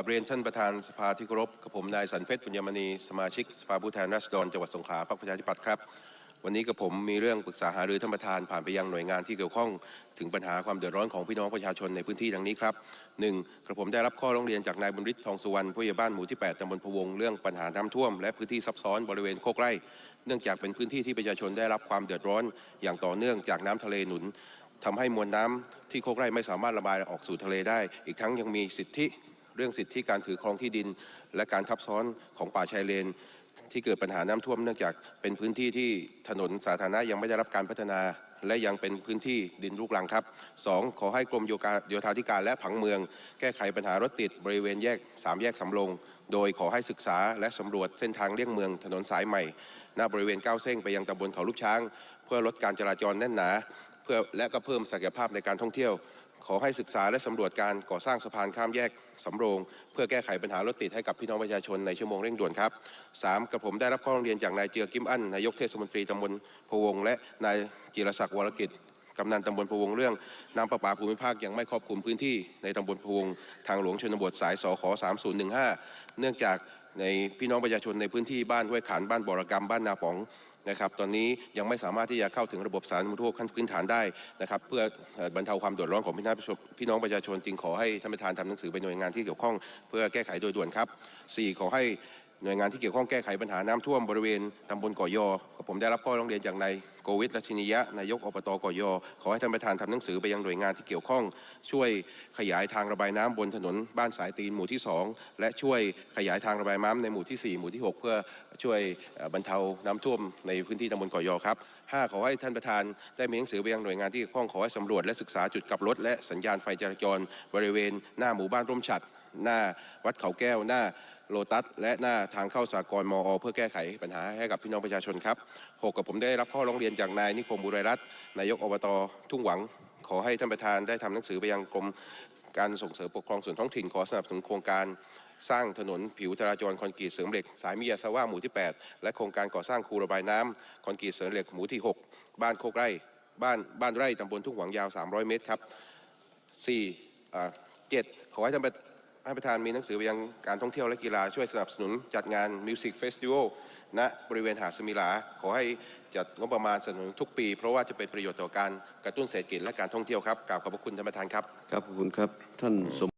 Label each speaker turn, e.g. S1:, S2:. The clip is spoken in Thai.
S1: กับเรียนท่านประธานสภาที่เคารพกับผมนายสันเพชรปุญญมณีสมาชิกสภาผู้แทนราษฎรจังหวัดสงขลาพรรคประชาธิปัตย์ครับ วันนี้กับผมมีเรื่องปรึกษาหารือท่านประธานผ่านไปยังหน่วยงานที่เกี่ยวข้อง ถึงปัญหาความเดือดร้อนของพี่น้องประชาชนในพื้นที่ดังนี้ครับหนึ่งกระผมได้รับข้อร้องเรียนจากนายบุญฤทธิ์ทองสุวรรณผู้ใหญ่บ้านหมู่ที่ 8ตำบลพะวงเรื่องปัญหาน้ำท่วมและพื้นที่ซับซ้อนบริเวณโคกไร่เนื่องจากเป็นพื้นที่ที่ประชาชนได้รับความเดือดร้อน อย่างต่อเนื่องจากน้ำทะเลหนุนทำให้มวลน้ำที่โคกไร่ไม่สามารถระบายออกสู่ทะเลได้ อีกทั้งยังมีสิทธิ เรื่องสิทธิการถือครองที่ดิน และการทับซ้อนของป่าชายเลน ที่เกิดปัญหาน้ำท่วมเนื่องจากเป็นพื้นที่ที่ถนนสาธารณะยังไม่ได้รับการพัฒนาและยังเป็นพื้นที่ดินลูกรังครับ 2. ขอให้กรมโยธาธิการและผังเมือง แก้ไขปัญหารถติดบริเวณแยก 3 แยกสำโรง โดยขอให้ศึกษาและสำรวจเส้นทางเลี่ยงเมืองถนนสายใหม่ หน้าบริเวณก้าวเส้งไปยังตำบลเขาลูกช้าง เพื่อลดการจราจรแน่นหนา พื่อและก็เพิ่มศักยภาพในการท่องเที่ยว ขอให้ศึกษาและสำรวจการก่อสร้างสะพานข้ามแยกสำโรง เพื่อแก้ไขปัญหารถติดให้กับพี่น้องประชาชนในชั่วโมงเร่งด่วนครับ 3. กระผมได้รับข้อร้องเรียนจากนายเจือกิมอั้นนายกเทศมนตรีตำบลพวง และนายจิรศักดิ์วรกิจกำนันตำบลพวงเรื่องน้ำประปาภูมิภาคยังไม่ครอบคลุมพื้นที่ในตำบลพวง ทางหลวงชนบทสายสข3015 เนื่องจาก ในพี่น้องประชาชนในพื้นที่บ้านห้วยขานบ้านบรกรรมบ้านนาป๋องนะครับตอนนี้ยังไม่สามารถที่จะเข้าถึงระบบสาธารณูปโภคขั้นพื้นฐานได้นะครับเพื่อบรรเทาความเดือดร้อนของพี่น้องประชาชนพี่น้องประชาชนจึงขอให้ท่านประธานทำหนังสือไปหน่วยงานที่เกี่ยวข้อง เพื่อแก้ไขโดยด่วนครับ 4. ขอให้ หน่วยงานที่เกี่ยวข้องแก้ไขปัญหาน้ำท่วมบริเวณตำบลก่อยอผมได้รับข้อร้องเรียนจากนายโกวิทรัชนิยะนายกอบตก่อยอขอให้ท่านประธานทำหนังสือไปยังหน่วยงานที่เกี่ยวข้อง ช่วยขยายทางระบายน้ำบนถนนบ้านสายตีนหมู่ที่ 2 และช่วยขยายทางระบายน้ำในหมู่ที่ 4 หมู่ที่ 6 เพื่อช่วยบรรเทาน้ำท่วมในพื้นที่ตำบลก่อยอครับ 5. ขอให้ท่านประธานได้มีหนังสือไปยังหน่วยงานที่เกี่ยวข้องขอให้สำรวจและศึกษาจุดกลับรถและสัญญาณไฟจราจรบริเวณหน้าหมู่บ้านร่มฉัด หน้าวัดเขาแก้วหน้าโลตัสและหน้าทางเข้าสากลมอ เพื่อแก้ไขปัญหาให้กับพี่น้องประชาชนครับหกกับผมได้รับข้อร้องเรียนจากนายนิคมบุไรรัตน์นายกอบตทุ่งหวัง ขอให้ท่านประธานได้ทำหนังสือไปยังกรมการส่งเสริมปกครองส่วนท้องถิ่นขอสนับสนุนโครงการสร้างถนนผิวจราจรคอนกรีตเสริมเหล็ก สายมิยาซาว่าหมู่ที่ 8 และโครงการก่อสร้างคูระบายน้ำคอนกรีตเสริมเหล็กหมู่ที่ 6 บ้านโคกไร่บ้านบ้านไร่ตำบลทุ่งหวังยาว 300 เมตรครับสี่อ่าเจ็ดขอให้ท่าน ท่านประธานมีหนังสือไปยังการท่องเที่ยวและกีฬาช่วยสนับสนุนจัดงานมิวสิกเฟสติวัลณบริเวณหาดสมิลา ขอให้จัดงบประมาณสนับสนุนทุกปี เพราะว่าจะเป็นประโยชน์ต่อการกระตุ้นเศรษฐกิจและการท่องเที่ยวครับกราบขอบพระคุณท่านประธานครับ
S2: ครับขอบคุณครับท่านสม